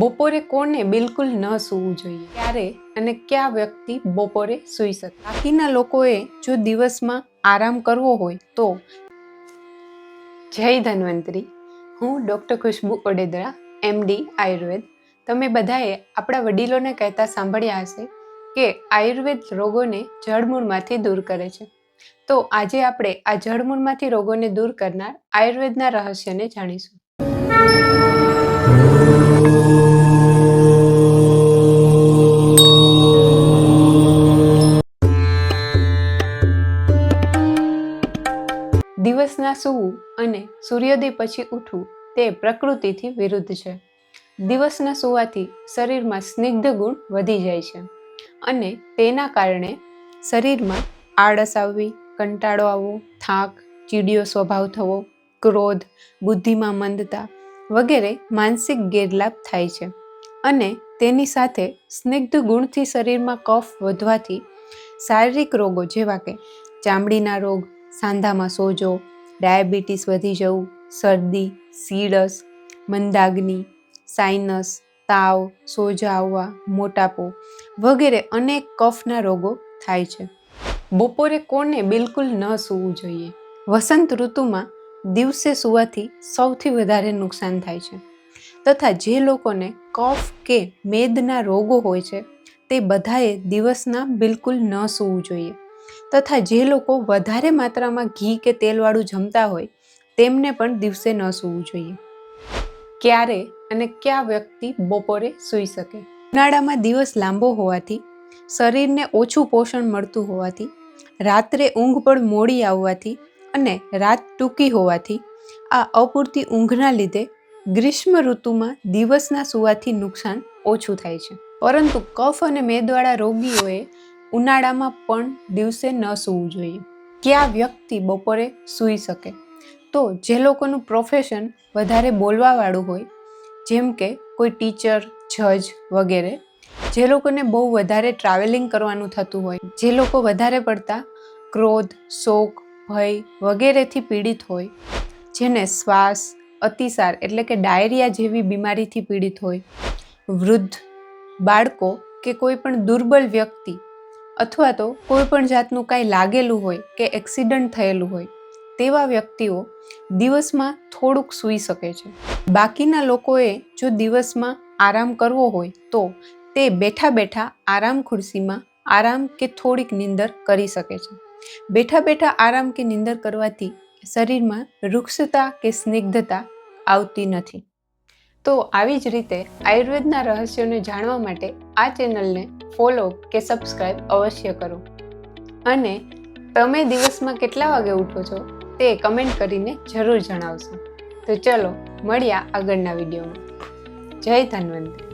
બપોરે કોને બિલકુલ ન સૂવું જોઈએ? ક્યારે અને કયા વ્યક્તિ બપોરે સૂઈ શકે? બાકીના લોકોએ જો દિવસમાં આરામ કરવો હોય તો? જય ધન્વંતરી. હું ડૉક્ટર ખુશ્બુ ઓડેદરા એમડી આયુર્વેદ. તમે બધાએ આપણા વડીલોને કહેતા સાંભળ્યા હશે કે આયુર્વેદ રોગોને જળમૂળમાંથી દૂર કરે છે. તો આજે આપણે આ જળમૂળમાંથી રોગોને દૂર કરનાર આયુર્વેદના રહસ્યને જાણીશું. દિવસના સૂવું અને સૂર્યોદય પછી ઉઠવું તે પ્રકૃતિથી વિરુદ્ધ છે. દિવસના સૂવાથી શરીરમાં સ્નિગ્ધ ગુણ વધી જાય છે અને તેના કારણે શરીરમાં આળસ આવવી, કંટાળો આવવો, થાક, ચીડિયો સ્વભાવ થવો, ક્રોધ, બુદ્ધિમાં મંદતા વગેરે માનસિક ગેરલાભ થાય છે અને તેની સાથે સ્નિગ્ધ ગુણથી શરીરમાં કફ વધવાથી શારીરિક રોગો જેવા કે ચામડીના રોગ સાંધામાં સોજો, ડાયાબિટીસ વધી જવું, શરદી સીડસ મંદાગ્નિ, સાઇનસ, તાવ, સોજા આવવા, મોટાપો વગેરે અનેક કફના રોગો થાય છે. બપોરે કોને બિલકુલ ન સૂવું જોઈએ. વસંત ઋતુમાં દિવસે સૂવાથી સૌથી વધારે નુકસાન થાય છે. તથા જે લોકોને કફ કે મેદના રોગો હોય છે, તે બધાએ દિવસના બિલકુલ ન સૂવું જોઈએ. તથા જે લોકો વધારે માત્રામાં ઘી કે તેલવાળું જમતા હોય, તેમને પણ દિવસે ન સૂવું જોઈએ. ક્યારે અને કયા વ્યક્તિ બપોરે સૂઈ શકે? ઉનાળામાં દિવસ લાંબો હોવાથી, શરીરને ઓછું પોષણ મળતું હોવાથી, રાત્રે ઊંઘ પણ મોડી આવવાથી અને રાત ટૂંકી હોવાથી, આ અપૂરતી ઊંઘના લીધે ગ્રીષ્મ ઋતુમાં દિવસના સૂવાથી નુકસાન ઓછું થાય છે. પરંતુ કફ અને મેદવાળા રોગીઓએ ઉનાળામાં પણ દિવસે ન સૂવું જોઈએ. ક્યાં વ્યક્તિ બપોરે સૂઈ શકે? તો જે લોકોનું પ્રોફેશન વધારે બોલવાવાળું હોય, જેમ કે કોઈ ટીચર જજ વગેરે, જે લોકોને બહુ વધારે ટ્રાવેલિંગ કરવાનું થતું હોય, જે લોકો વધારે પડતા ક્રોધ, શોક, ભય વગેરેથી પીડિત હોય, જેને શ્વાસ, અતિસાર એટલે કે ડાયરિયા જેવી બીમારીથી પીડિત હોય, વૃદ્ધ બાળકો કે કોઈ પણ દુર્બલ વ્યક્તિ અથવા તો કોઈ પણ જાતનું કાંઈ લાગેલું હોય કે એક્સિડન્ટ થયેલું હોય, તેવા વ્યક્તિઓ દિવસમાં થોડુંક સૂઈ શકે છે. બાકીના લોકોએ જો દિવસમાં આરામ કરવો હોય, તો તે બેઠા બેઠા આરામ ખુરશીમાં આરામ કે થોડીક નિંદર કરી શકે છે. બેઠા બેઠા આરામ કે નિંદર કરવાથી શરીરમાં વૃક્ષતા કે સ્નિગ્ધતા આવતી નથી. તો આવી જ રીતે આયુર્વેદના રહસ્યોને જાણવા માટે આ ચેનલને ફોલો કે સબસ્ક્રાઈબ અવશ્ય કરો. અને તમે દિવસમાં કેટલા વાગે ઉઠો છો તે કમેન્ટ કરીને જરૂર જણાવશો. તો ચલો મળ્યા આગળના વિડીયોમાં. જય ધન્વંતરી.